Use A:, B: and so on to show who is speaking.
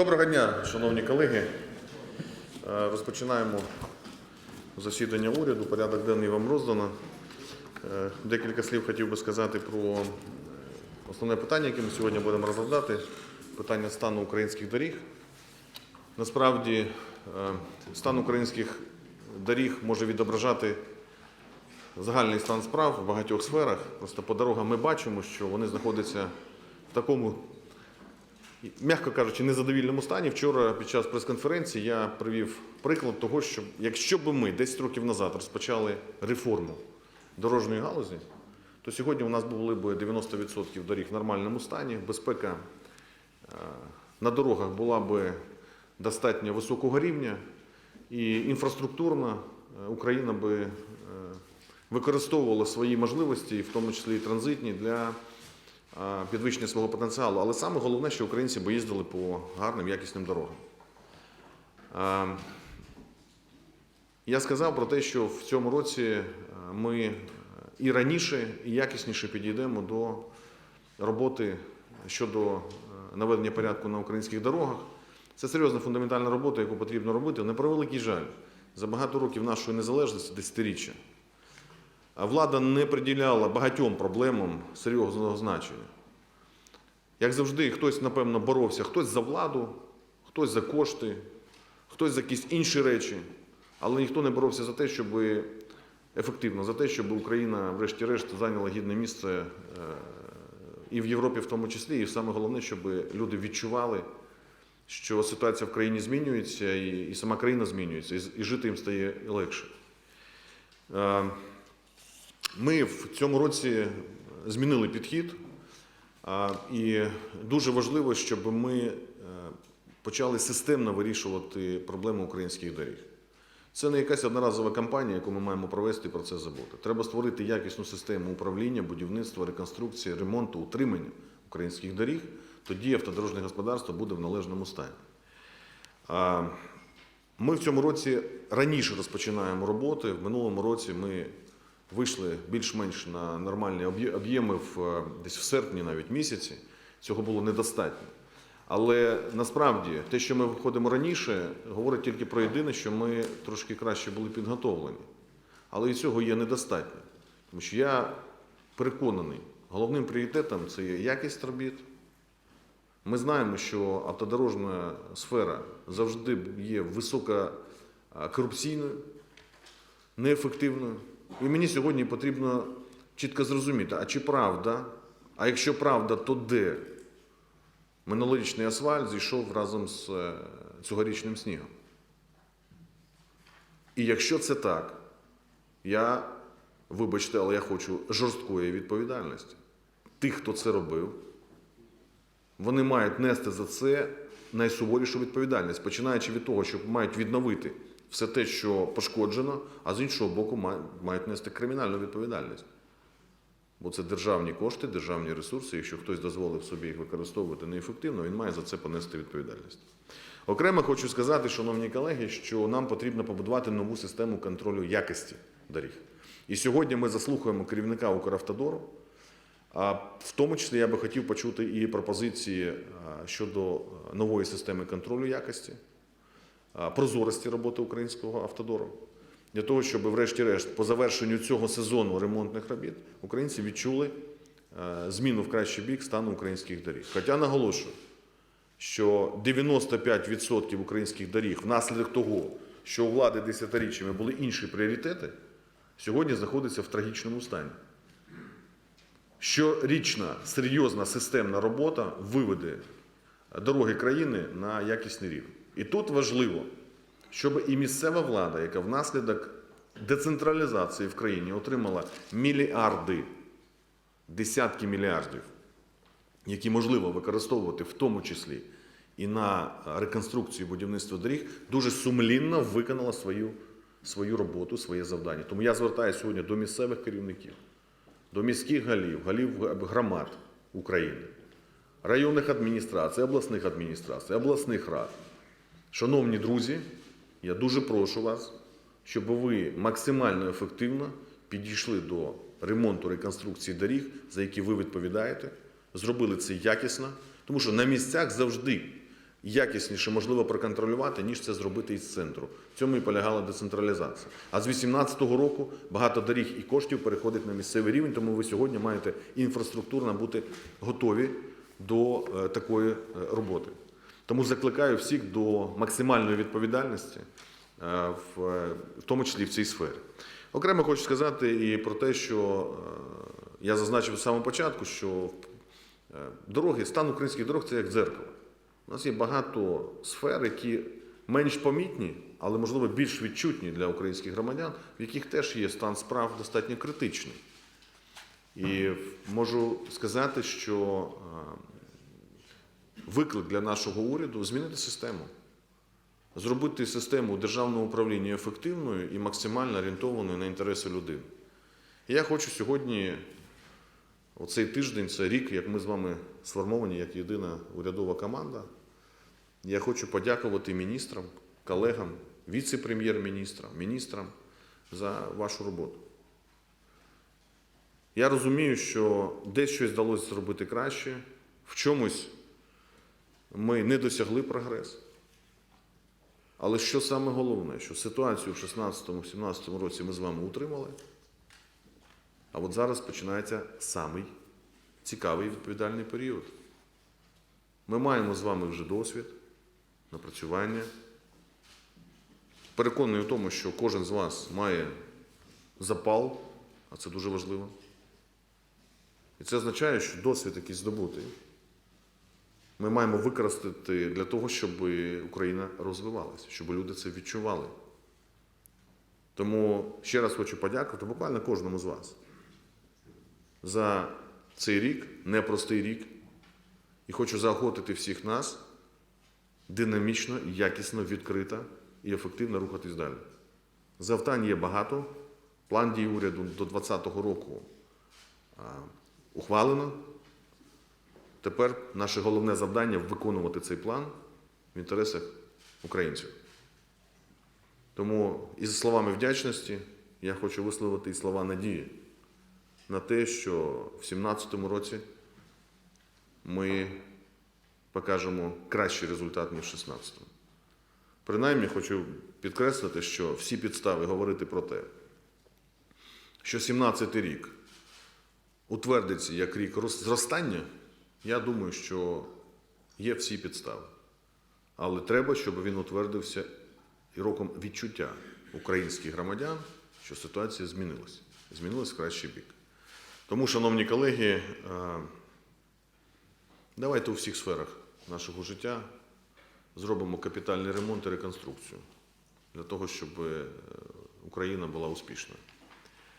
A: Доброго дня, шановні колеги. Е, Розпочинаємо засідання уряду. Порядок денний вам роздано. Е, Декілька слів хотів би сказати про е, основне питання, яке ми сьогодні будемо розглядати. Питання стану українських доріг. Насправді, стан українських доріг може відображати загальний стан справ в багатьох сферах. Просто по дорогам ми бачимо, що вони знаходяться в такому м'яко кажучи, незадовільному стані. Вчора під час прес-конференції я привів приклад того, що якщо б ми 10 років назад розпочали реформу дорожньої галузі, то сьогодні у нас були б 90% доріг в нормальному стані, безпека е, на дорогах була б достатньо високого рівня, і інфраструктурно е, Україна би е, використовувала свої можливості, в тому числі і транзитні, для підвищення свого потенціалу. Але саме головне, що українці би їздили по гарним, якісним дорогам. Я сказав про те, що в цьому році е, ми е, і раніше, і якісніше підійдемо до роботи щодо е, наведення порядку на українських дорогах. Це серйозна фундаментальна робота, яку потрібно робити. На превеликий жаль, за багато років нашої незалежності, десятиріччя, влада не приділяла багатьом проблемам серйозного значення. Як завжди, хтось, напевно, боровся, хтось за владу, хтось за кошти, хтось за якісь інші речі, але ніхто не боровся за те, щоб ефективно, за те, щоб Україна, врешті-решт, зайняла гідне місце е, і в Європі в тому числі, і саме головне, щоб люди відчували, що ситуація в країні змінюється, і, і сама країна змінюється, і, і жити їм стає легше. Ми в цьому році змінили підхід, і дуже важливо, щоб ми е, почали системно вирішувати проблеми українських доріг. Це не якась одноразова кампанія, яку ми маємо провести і про це забути. Треба створити якісну систему управління, будівництва, реконструкції, ремонту, утримання українських доріг. Тоді автодорожне господарство буде в належному стані. Ми в цьому році раніше розпочинаємо роботи. В минулому році ми вийшли більш-менш на нормальні об'єми в, е, десь в серпні навіть місяці. Цього було недостатньо. Але насправді те, що ми виходимо раніше, говорить тільки про єдине, що ми трошки краще були підготовлені. Але і цього є недостатньо. Тому що я переконаний, головним пріоритетом це є якість робіт. Ми знаємо, що автодорожна сфера завжди є висококорупційною, неефективною. І мені сьогодні потрібно чітко зрозуміти, а чи правда, а якщо правда, то де минулорічний асфальт зійшов разом з е, цьогорічним снігом. І якщо це так, я, вибачте, але я хочу жорсткої відповідальності. Тих, хто це робив, вони мають нести за це найсуворішу відповідальність, починаючи від того, що мають відновити все те, що пошкоджено, а з іншого боку, ма- мають нести кримінальну відповідальність. Бо це державні кошти, державні ресурси. Якщо хтось дозволив собі їх використовувати неефективно, він має за це понести відповідальність. Окремо хочу сказати, шановні колеги, що нам потрібно побудувати нову систему контролю якості доріг. І сьогодні ми заслухаємо керівника Укравтодору. А в тому числі я би хотів почути і пропозиції щодо нової системи контролю якості, прозорості роботи українського автодору, для того, щоб, врешті-решт, по завершенню цього сезону ремонтних робіт українці відчули е, зміну в кращий бік стану українських доріг. Хоча наголошую, що 95% українських доріг внаслідок того, що у влади десятиріччями були інші пріоритети, сьогодні знаходяться в трагічному стані. Щорічна серйозна системна робота виведе дороги країни на якісний рівень. І тут важливо, щоб і місцева влада, яка внаслідок децентралізації в країні отримала мільярди, десятки мільярдів, які можливо використовувати в тому числі і на реконструкцію будівництва доріг, дуже сумлінно виконала свою, свою роботу, своє завдання. Тому я звертаюся сьогодні до місцевих керівників, до міських голів, голів громад України, районних адміністрацій, обласних адміністрацій, обласних рад. Шановні друзі, я дуже прошу вас, щоб ви максимально ефективно підійшли до ремонту реконструкції доріг, за які ви відповідаєте, зробили це якісно, тому що на місцях завжди якісніше можливо проконтролювати, ніж це зробити із центру. В цьому і полягала децентралізація. А з 2018 року багато доріг і коштів переходить на місцевий рівень, тому ви сьогодні маєте інфраструктурно бути готові до е, такої е, роботи. Тому закликаю всіх до максимальної відповідальності, е, в, тому числі в цій сфері. Окремо хочу сказати і про те, що е, я зазначив з самого початку, що е, дороги, стан українських дорог це як дзеркало. У нас є багато сфер, які менш помітні, але можливо більш відчутні для українських громадян, в яких теж є стан справ достатньо критичний. І можу сказати, що виклик для нашого уряду змінити систему, зробити систему державного управління ефективною і максимально орієнтованою на інтереси людини. І я хочу сьогодні, оцей тиждень, це рік, як ми з вами сформовані як єдина урядова команда. Я хочу подякувати міністрам, колегам, віце-прем'єр-міністрам, міністрам за вашу роботу. Я розумію, що десь щось вдалося зробити краще, в чомусь ми не досягли прогрес. Але що саме головне, що ситуацію в 16-17 році ми з вами утримали, а от зараз починається самий цікавий і відповідальний період. Ми маємо з вами вже досвід, напрацювання. Переконаний у тому, що кожен з вас має запал, а це дуже важливо. І це означає, що досвід якийсь здобутий. Ми маємо використати для того, щоб Україна розвивалася, щоб люди це відчували. Тому ще раз хочу подякувати буквально кожному з вас за цей рік, непростий рік. І хочу заохотити всіх нас динамічно, якісно, відкрито і ефективно рухатись далі. Завдань є багато. План дій уряду до 2020 року ухвалено. Тепер наше головне завдання виконувати цей план в інтересах українців. Тому із словами вдячності я хочу висловити і слова надії на те, що в 2017 році ми покажемо кращий результат, ніж в 2016. Принаймні, хочу підкреслити, що всі підстави говорити про те, що 2017 рік утвердиться як рік зростання, я думаю, що є всі підстави. Але треба, щоб він утвердився і роком відчуття українських громадян, що ситуація змінилася. Змінилась в кращий бік. Тому, шановні колеги, е, давайте у всіх сферах нашого життя зробимо капітальний ремонт і реконструкцію для того, щоб е, Україна була успішною.